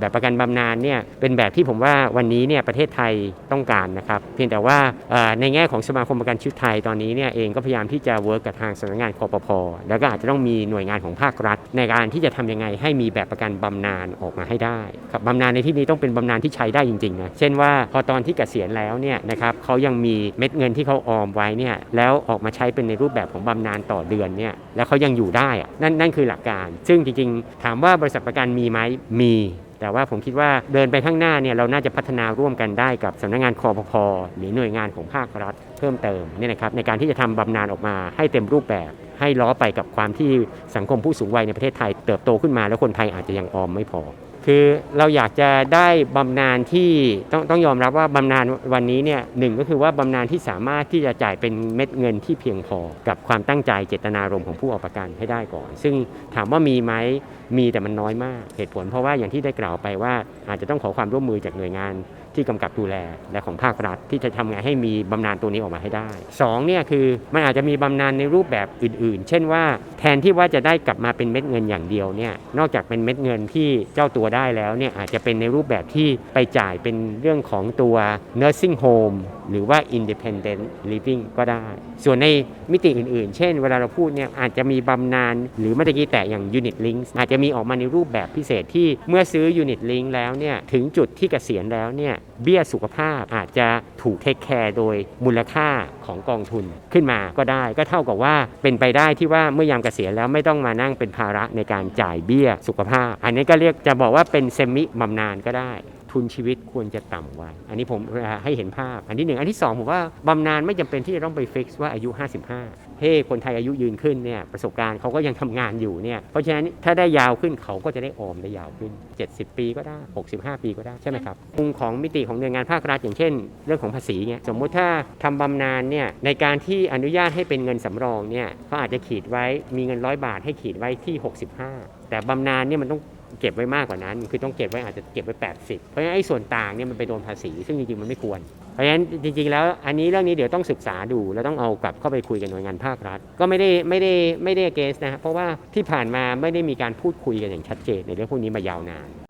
แบบประกันบำนาญเนี่ยเป็นแบบที่ผมว่าวันนี้เนี่ยประเทศไทยต้องการนะครับ เพียงแต่ว่าในแง่ของสมาคมประกันชีวิตไทยตอนนี้เนี่ยเองก็พยายามที่จะเวิร์กกับทางสำนักงานคอปพแล้วก็อาจจะต้องมีหน่วยงานของภาครัฐ ในการที่จะทำยังไงให้มีแบบประกันบำนาญออกมาให้ได้ครับบำนาญในที่นี้ต้องเป็นบำนาญที่ใช้ได้จริงๆนะเช่นว่าพอตอนที่เกษียณแล้วเนี่ยนะครับเขายังมีเม็ดเงินที่เขาออมไว้เนี่ยแล้วออกมาใช้เป็นในรูปแบบของบำนาญต่อเดือนเนี่ยแล้วเขายังอยู่ได้อะนั่นนั่นคือหลักการ ซึ่งจริงๆ ถามว่าบริษัทประกันมีไหมมี แต่ว่าผมคิดว่าเดินไปข้างหน้าเนี่ยเราน่าจะพัฒนาร่วมกันได้กับสำนักงานคอพพหรือหน่วยงานของภาครัฐเพิ่มเติมเนี่ยนะครับในการที่จะทำบำนาญออกมาให้เต็มรูปแบบ ให้ล้อไปกับความที่สังคมผู้สูงวัยในประเทศไทยเติบโตขึ้นมาแล้วคนไทยอาจจะยังออมไม่พอ คือเราอยากจะได้บำนาญที่ต้องต้องยอมรับว่าบำนาญวันนี้เนี่ยหนึ่งก็คือว่าบำนาญที่สามารถที่จะจ่ายเป็นเม็ดเงินที่เพียงพอ กับความตั้งใจเจตนารมณ์ของผู้เอาประกันให้ได้ก่อน ซึ่งถามว่ามีไหมมีแต่มันน้อยมากเหตุผล เพราะว่าอย่างที่ได้กล่าวไปว่าอาจจะต้องขอความร่วมมือจากหน่วยงาน ที่กำกับดูแลและของภาครัฐที่จะทำไงให้มีบำนาญตัวนี้ออกมาให้ได้สองเนี่ยคือมันอาจจะมีบำนาญในรูปแบบอื่น ๆ เช่นว่าแทนที่ว่าจะได้กลับมาเป็นเม็ดเงินอย่างเดียวเนี่ยนอกจากเป็นเม็ดเงินที่เจ้าตัวได้แล้วเนี่ยอาจจะเป็นในรูปแบบที่ไปจ่ายเป็นเรื่องของตัว nursing home หรือว่า independent living ก็ได้ ส่วนในมิติอื่นๆ เช่น เวลาเราพูดเนี่ยอาจจะมีบำนาญหรือเมื่อกี้แต่อย่าง unit link อาจจะมีออกมาในรูปแบบพิเศษที่เมื่อซื้อ unit link แล้วเนี่ยถึงจุดที่เกษียณแล้วเนี่ยเบี้ยสุขภาพอาจจะถูกเทคแคร์โดยมูลค่าของกองทุนขึ้นมาก็ได้ ก็เท่ากับว่าเป็นไปได้ที่ว่าเมื่อยามเกษียณแล้วไม่ต้องมานั่งเป็นภาระในการจ่ายเบี้ยสุขภาพ อันนี้ก็เรียกจะบอกว่าเป็นเซมิบำนาญก็ได้ ทุนชีวิตควรจะต่ำไว้ อันนี้ผมให้เห็นภาพ อันที่หนึ่งอันที่สองผมว่าบำนาญไม่จำเป็นที่จะต้องไปฟิกซ์ว่าอายุ 55เฮ้คนไทยอายุยืนขึ้นเนี่ยประสบการณ์เขาก็ยังทำงานอยู่เนี่ยเพราะฉะนั้นถ้าได้ยาวขึ้นเขาก็จะได้ออมได้ยาวขึ้น 70 ปีก็ได้ 65 ปีก็ได้ใช่ไหมครับมุมของมิติของหน่วยงานภาครัฐอย่างเช่น เรื่องของภาษีเนี่ยสมมุติถ้าทำบำนาญเนี่ยในการที่อนุญาตให้เป็นเงินสำรองเนี่ยเขาอาจจะขีดไว้มีเงินร้อยบาทให้ขีดไว้ที่ 65 แต่บำนาญเนี่ยมันต้อง เก็บไว้มากกว่านั้น คือต้องเก็บไว้อาจจะเก็บไว้ 80 เพราะฉะนั้นไอ้ส่วนต่างเนี่ยมันไปโดนภาษี ซึ่งจริงๆมันไม่ควร เพราะฉะนั้นจริงๆแล้วอันนี้เรื่องนี้เดี๋ยวต้องศึกษาดู แล้วต้องเอากลับเข้าไปคุยกับหน่วยงานภาครัฐ ก็ไม่ได้ไม่ได้ไม่ได้เกสนะเพราะว่าที่ผ่านมาไม่ได้มีการพูดคุยกันอย่างชัดเจนในเรื่องพวกนี้มายาวนาน